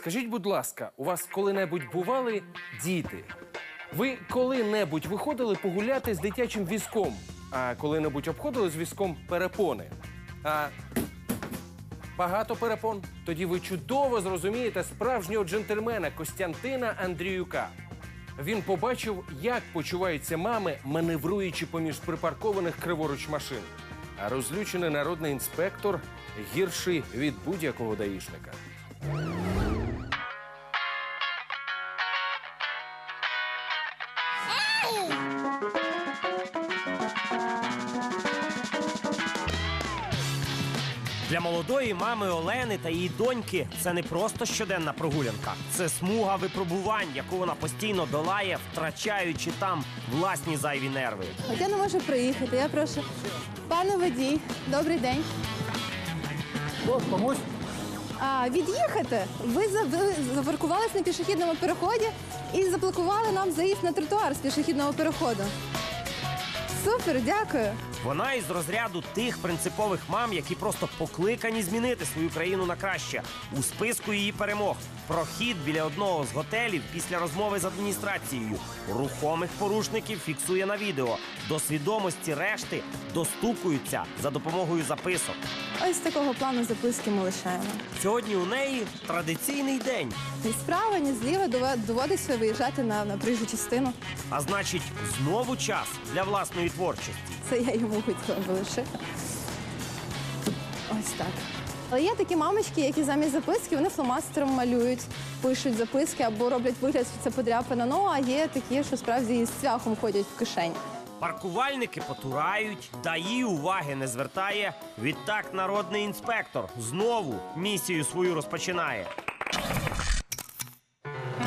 Скажіть, будь ласка, у вас коли-небудь бували діти? Ви коли-небудь виходили погуляти з дитячим візком, а коли-небудь обходили з візком перепони? А багато перепон? Тоді ви чудово зрозумієте справжнього джентльмена Костянтина Андріюка. Він побачив, як почуваються мами, маневруючи поміж припаркованих криворуч машин. А розлючений народний інспектор гірший від будь-якого даїшника. Для молодої мами Олени та її доньки це не просто щоденна прогулянка, це смуга випробувань, яку вона постійно долає, втрачаючи там власні зайві нерви. От я не можу приїхати. Я прошу. Пане водій, добрий день. Комусь А, від'їхати. Ви, за, на пішохідному переході і заблокували нам заїзд на тротуар з пішохідного переходу. Супер, дякую. Вона із розряду тих принципових мам, які просто покликані змінити свою країну на краще. У списку її перемог прохід біля одного з готелів після розмови з адміністрацією. Рухомих порушників фіксує на відео. До свідомості решти достукуються за допомогою записок. Ось такого плану записки ми лишаємо. Сьогодні у неї традиційний день. Ні справа, ні зліва дово- доводиться виїжджати на, на проїжджу частину. А значить, знову час для власної творчості. Це я йому би лишити. Ось так. Але є такі мамочки, які замість записки вони фломастером малюють, пишуть записки або роблять вигляд, що це подряпина. Ну а є такі, що справді із цвяхом ходять в кишені. Паркувальники потурають, ДАІ уваги не звертає. Відтак народний інспектор знову місію свою розпочинає.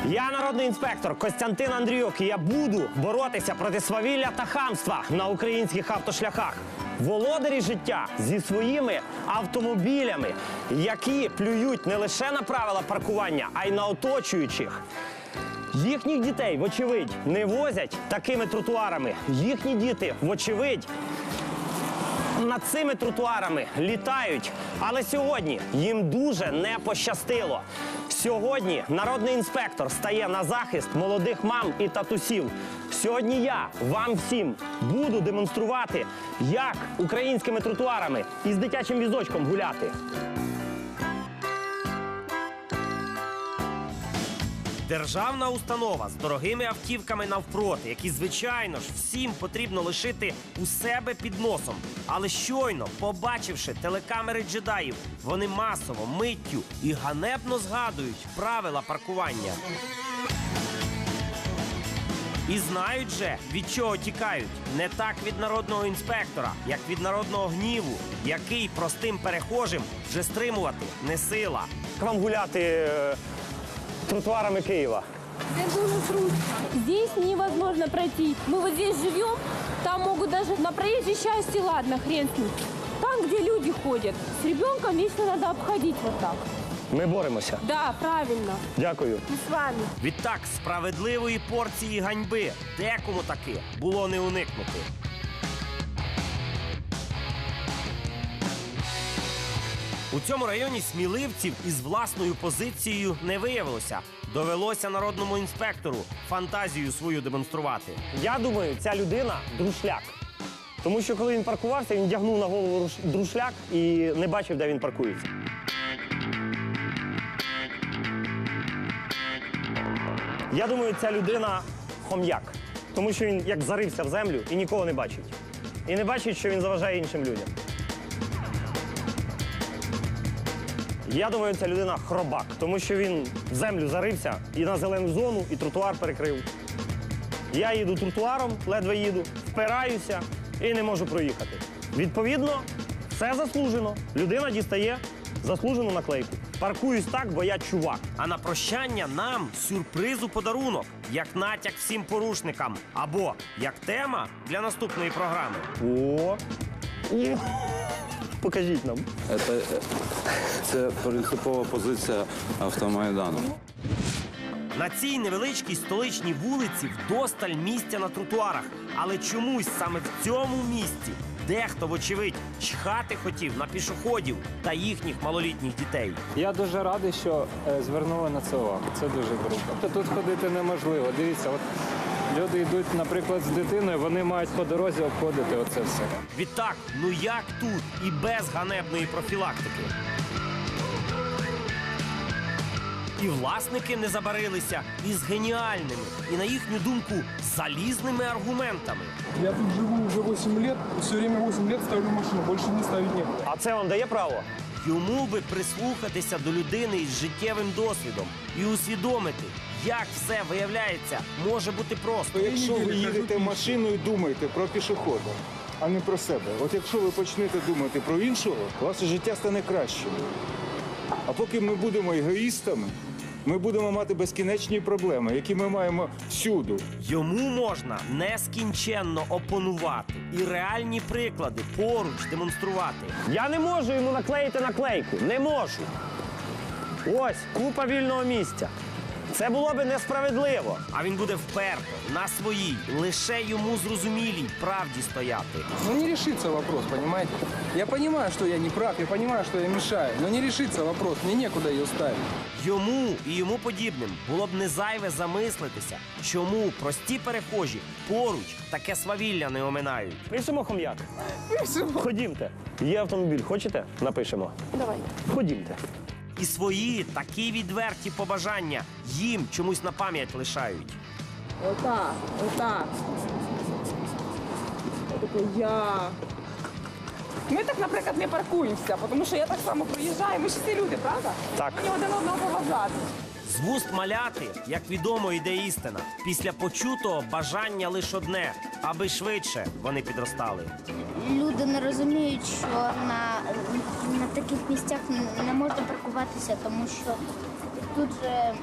Я народний інспектор Костянтин Андріюк, і я буду боротися проти свавілля та хамства на українських автошляхах. Володарі життя зі своїми автомобілями, які плюють не лише на правила паркування, а й на оточуючих. Їхніх дітей, вочевидь, не возять такими тротуарами. Їхні діти, вочевидь, над цими тротуарами літають. Але сьогодні їм дуже не пощастило. Сьогодні народний інспектор стає на захист молодих мам і татусів. Сьогодні я вам всім буду демонструвати, як українськими тротуарами із дитячим візочком гуляти. Державна установа з дорогими автівками навпроти, які, звичайно ж, всім потрібно лишити у себе під носом. Але щойно, побачивши телекамери джедаїв, вони масово, миттю і ганебно згадують правила паркування. І знають же, від чого тікають. Не так від народного інспектора, як від народного гніву, який простим перехожим вже стримувати не сила. Вам гуляти е, тротуарами Києва. Это уже трудно. Здесь невозможно пройти. Мы вот здесь живем, там могут даже на проезжей части, ладно, хрен с ним. Там, где люди ходят, с ребенком вечно надо обходить вот так. Ми боремося. Да, правильно. Дякую. Мы с вами. Відтак, справедливої порції ганьби декому таки було не уникнути. У цьому районі сміливців із власною позицією не виявилося. Довелося народному інспектору фантазію свою демонструвати. Я думаю, ця людина друшляк. Тому що коли він паркувався, він вдягнув на голову друшляк і не бачив, де він паркується. Я думаю, ця людина хом'як, тому що він як зарився в землю і нікого не бачить. І не бачить, що він заважає іншим людям. Я думаю, ця людина хробак, тому що він в землю зарився і на зелену зону, і тротуар перекрив. Я їду тротуаром, ледве їду, впираюся і не можу проїхати. Відповідно, все заслужено. Людина дістає заслужену наклейку. Паркуюсь так, бо я чувак. А на прощання нам сюрприз у подарунок, як натяк всім порушникам, або як тема для наступної програми. О! О! Покажіть нам. Це, це принципова позиція автомайдану. На цій невеличкій столичній вулиці вдосталь місця на тротуарах. Але чомусь саме в цьому місці Дехто, вочевидь, чхати хотів на пішоходів та їхніх малолітніх дітей. Я дуже радий, що е, звернули на це увагу. Це дуже круто. Тут ходити неможливо. Дивіться, от люди йдуть, наприклад, з дитиною, вони мають по дорозі обходити оце все. Відтак, ну як тут і без ганебної профілактики? І власники не забарилися із геніальними і, на їхню думку, залізними аргументами. Я тут живу уже 8 лет, все время 8 лет ставлю машину, больше не ставить нет. А це вам дає право? Йому би прислухатися до людини із життєвим досвідом і усвідомити, як все виявляється, може бути просто. Якщо ви їдете машиною, думайте про пішохода, а не про себе. От якщо ви почнете думати про іншого, ваше життя стане кращим. А поки ми будемо егоїстами, ми будемо мати безкінечні проблеми, які ми маємо всюди. Йому можна нескінченно опонувати і реальні приклади поруч демонструвати. Я не можу йому наклеїти наклейку. Не можу. Ось купа вільного місця. Це було би несправедливо. А він буде вперто на своїй, лише йому зрозумілій правді стояти. Ну не решится вопрос, понимаете? Я понимаю, что я не прав, я понимаю, что я мешаю, но не решится вопрос, мне некуда ее ставить. Йому і йому подібним було б не зайве замислитися, чому прості перехожі поруч таке свавілля не оминають. Пишемо хом'як? Пишемо. Ходімте. Є автомобіль, хочете? Напишемо. Давай. Ходімте. І свої такі відверті побажання їм чомусь на пам'ять лишають. Отак, отак. Я. Ми так, наприклад, не паркуємося, тому що я так само проїжджаю. Ми ж всі люди, правда? Так. Мені один одного поважати. З вуст маляти, як відомо, йде істина. Після почутого бажання лише одне, аби швидше вони підростали. Люди не розуміють, що на, місцях не- можна паркуватися, тому що тут же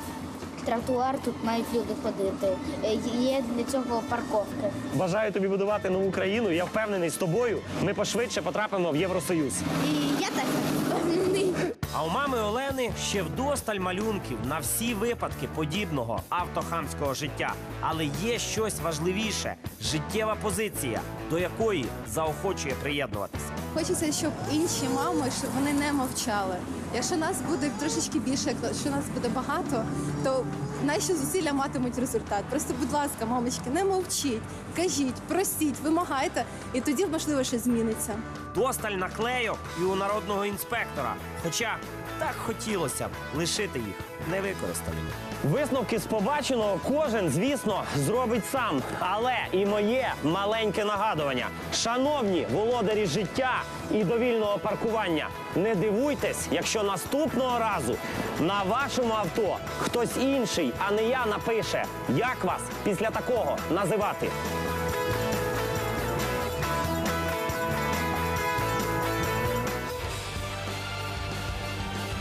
тротуар, тут мають люди ходити. Е, Є для цього парковки. Бажаю тобі будувати нову країну. Я впевнений з тобою. Ми пошвидше потрапимо в Євросоюз. І я так впевнений. А у мами Олени ще вдосталь малюнків на всі випадки подібного автохамського життя. Але є щось важливіше життєва позиція, до якої заохочує приєднуватися. Хочеться, щоб інші мами, щоб вони не мовчали. Якщо нас буде трошечки більше, якщо нас буде багато, то наші зусилля матимуть результат. Просто, будь ласка, мамочки, не мовчіть, кажіть, просіть, вимагайте, і тоді можливо щось зміниться. Досталь наклейок і у народного інспектора. Хоча так хотілося б лишити їх невикористаними. Висновки з побаченого кожен, звісно, зробить сам. Але і моє маленьке нагадування. Шановні володарі життя і довільного паркування, не дивуйтесь, якщо наступного разу на вашому авто хтось інший, а не я напише, як вас після такого називати.